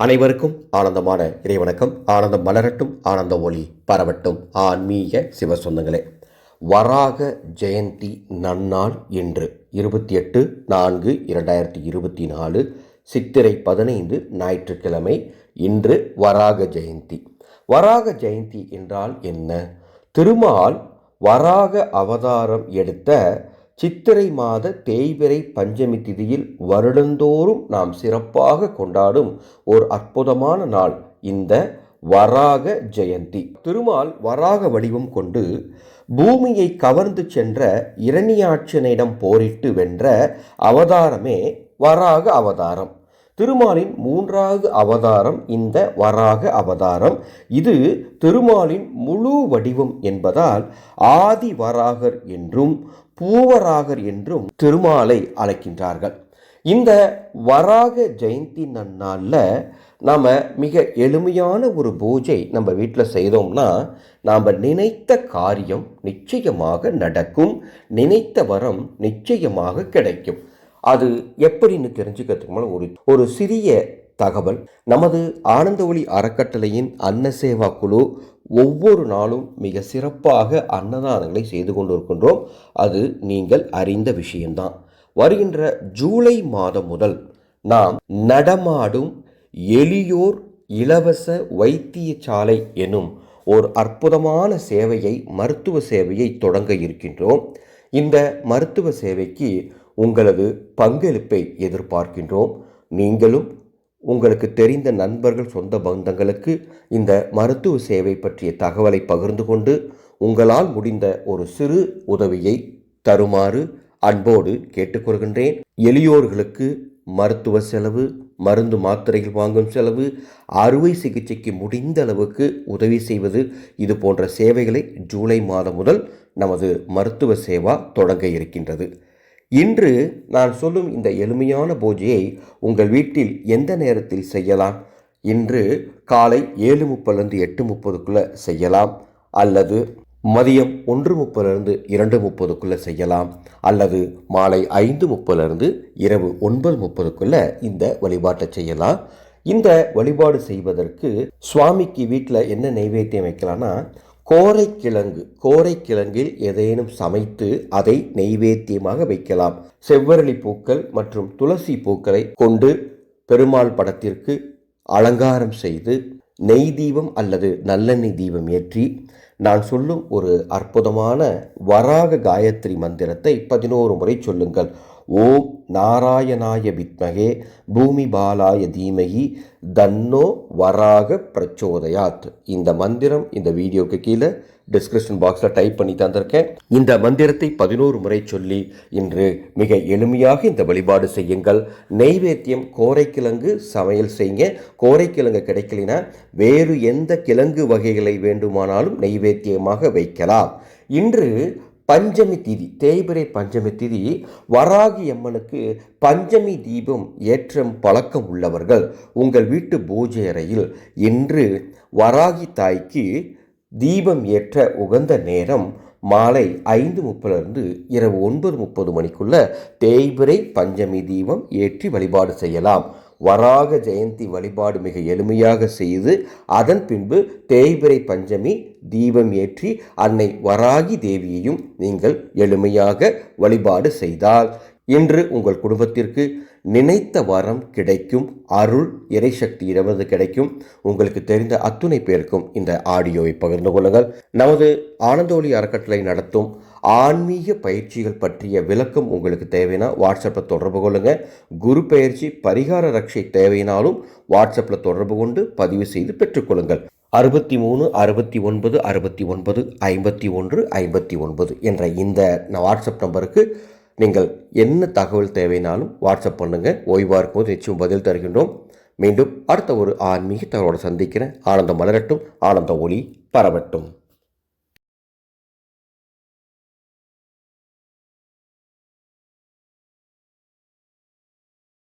அனைவருக்கும் ஆனந்தமான இறைவணக்கம். ஆனந்தம் மலரட்டும் ஆனந்த ஒளி பரவட்டும். ஆன்மீக சிவ சொந்தங்களே வராக ஜெயந்தி நன்னாள் இன்று இருபத்தி எட்டு நான்கு இரண்டாயிரத்தி இருபத்தி நாலு சித்திரை பதினைந்து ஞாயிற்றுக்கிழமை இன்று வராக ஜெயந்தி. வராக ஜெயந்தி என்றால் என்ன? திருமால் வராக அவதாரம் எடுத்த சித்திரை மாத தேய்பிரை பஞ்சமி திதியில் வருடந்தோறும் நாம் சிறப்பாக கொண்டாடும் ஒரு அற்புதமான நாள் இந்த வராக ஜெயந்தி. திருமால் வராக வடிவம் கொண்டு பூமியை கவர்ந்து சென்ற இரணியாட்சனிடம் போரிட்டு வென்ற அவதாரமே வராக அவதாரம். திருமாலின் மூன்றாவது அவதாரம் இந்த வராக அவதாரம். இது திருமாலின் முழு வடிவம் என்பதால் ஆதி வராகர் என்றும் பூவராகர் என்றும் திருமாலை அழைக்கின்றார்கள். இந்த வராக ஜெயந்தி நன்னாளில் நாம் மிக எளிமையான ஒரு பூஜை நம்ம வீட்டில் செய்தோம்னா நாம் நினைத்த காரியம் நிச்சயமாக நடக்கும் நினைத்த வரம் நிச்சயமாக கிடைக்கும். அது எப்படின்னு தெரிஞ்சுக்கிறதுக்கு மேலே ஒரு ஒரு சிறிய தகவல். நமது ஆனந்த ஒளி அறக்கட்டளையின் அன்னசேவா குழு ஒவ்வொரு நாளும் மிக சிறப்பாக அன்னதானங்களை செய்து கொண்டிருக்கின்றோம். அது நீங்கள் அறிந்த விஷயம்தான். வருகின்ற ஜூலை மாதம் முதல் நாம் நடமாடும் எளியோர் இலவச வைத்தியசாலை எனும் ஒரு அற்புதமான சேவையை மருத்துவ சேவையை தொடங்க இருக்கின்றோம். இந்த மருத்துவ சேவைக்கு உங்களது பங்களிப்பை எதிர்பார்க்கின்றோம். நீங்களும் உங்களுக்கு தெரிந்த நண்பர்கள் சொந்த பந்தங்களுக்கு இந்த மருத்துவ சேவை பற்றிய தகவலை பகிர்ந்து கொண்டு உங்களால் முடிந்த ஒரு சிறு உதவியை தருமாறு அன்போடு கேட்டுக்கொள்கின்றேன். எளியோர்களுக்கு மருத்துவ செலவு மருந்து மாத்திரைகள் வாங்கும் செலவு அறுவை சிகிச்சைக்கு முடிந்த அளவுக்கு உதவி செய்வது இது போன்ற சேவைகளை ஜூலை மாதம் முதல் நமது மருத்துவ சேவா தொடங்க இருக்கின்றது. இன்று நான் சொல்லும் இந்த எளிமையான பூஜையை உங்கள் வீட்டில் எந்த நேரத்தில் செய்யலாம்? இன்று காலை ஏழு முப்பதுலேருந்து எட்டு முப்பதுக்குள்ளே செய்யலாம். அல்லது மதியம் ஒன்று முப்பதுலேருந்து இரண்டு முப்பதுக்குள்ளே செய்யலாம். அல்லது மாலை ஐந்து முப்பதுலேருந்து இரவு ஒன்பது முப்பதுக்குள்ளே இந்த வழிபாட்டை செய்யலாம். இந்த வழிபாடு செய்வதற்கு சுவாமிக்கு வீட்டில் என்ன நைவேத்தியம் வைக்கலாம்னா கோரைக்கிழங்கு கோரைக்கிழங்கில் ஏதேனும் சமைத்து அதை நெய்வேத்தியமாக வைக்கலாம். செவ்வரளி பூக்கள் மற்றும் துளசி பூக்களை கொண்டு பெருமாள் படத்திற்கு அலங்காரம் செய்து நெய் தீபம் அல்லது நல்லெண்ணெய் தீபம் ஏற்றி நான் சொல்லும் ஒரு அற்புதமான வராக காயத்ரி மந்திரத்தை பதினோரு முறை சொல்லுங்கள். ஓம் நாராயணாய வித்மகே பூமி பாலாய தீமகி தன்னோ வராக பிரச்சோதயாத். இந்த மந்திரம் இந்த வீடியோக்கு கீழே டிஸ்கிரிப்ஷன் பாக்ஸில் டைப் பண்ணி தந்திருக்கேன். இந்த மந்திரத்தை பதினோரு முறை சொல்லி இன்று மிக எளிமையாக இந்த வழிபாடு செய்யுங்கள். நெய்வேத்தியம் கோரைக்கிழங்கு சமையல் செய்யுங்க. கோரைக்கிழங்கு கிடைக்கலைன்னா வேறு எந்த கிழங்கு வகைகளை வேண்டுமானாலும் நெய்வேத்தியமாக வைக்கலாம். இன்று பஞ்சமி திதி தேய்பிரை பஞ்சமி திதி வராகி அம்மனுக்கு பஞ்சமி தீபம் ஏற்றம் பழக்கம் உள்ளவர்கள் உங்கள் வீட்டு பூஜை அறையில் இன்று வராகி தாய்க்கு தீபம் ஏற்ற உகந்த நேரம் மாலை ஐந்து முப்பதுலேருந்து இரவு ஒன்பது முப்பது மணிக்குள்ள தேய்பிரை பஞ்சமி தீபம் ஏற்றி வழிபாடு செய்யலாம். வராக ஜெயந்தி வழிபாடு மிக எளிமையாக செய்து அதன் பின்பு தேய்பிரை பஞ்சமி தீபம் ஏற்றி அன்னை வராகி தேவியையும் நீங்கள் எளிமையாக வழிபாடு செய்தால் இன்று உங்கள் குடும்பத்திற்கு நினைத்த வரம் கிடைக்கும் அருள் இறைசக்தி இரவது கிடைக்கும். உங்களுக்கு தெரிந்த அத்துணை பேருக்கும் இந்த ஆடியோவை பகிர்ந்து கொள்ளுங்கள். நமது ஆனந்தோலி அறக்கட்டளை நடத்தும் ஆன்மீக பயிற்சிகள் பற்றிய விளக்கம் உங்களுக்கு தேவைன்னா வாட்ஸ்அப்பில் தொடர்பு கொள்ளுங்கள் குரு பயிற்சி பரிகார ரட்சை தேவையினாலும் வாட்ஸ்அப்பில் தொடர்பு கொண்டு பதிவு செய்து பெற்றுக்கொள்ளுங்கள். அறுபத்தி மூணு அறுபத்தி ஒன்பது அறுபத்தி ஒன்பது ஐம்பத்தி ஒன்று ஐம்பத்தி ஒன்பது என்ற இந்த வாட்ஸ்அப் நம்பருக்கு நீங்கள் என்ன தகவல் தேவைனாலும் வாட்ஸ்அப் பண்ணுங்கள் ஓய்வாக இருக்கும்போது நிச்சயம் பதில் தருகின்றோம். மீண்டும் அடுத்த ஒரு ஆன்மீக தகவலோடு சந்திக்கிறேன். ஆனந்தம் மலரட்டும். ஆனந்த ஒளி பரவட்டும்.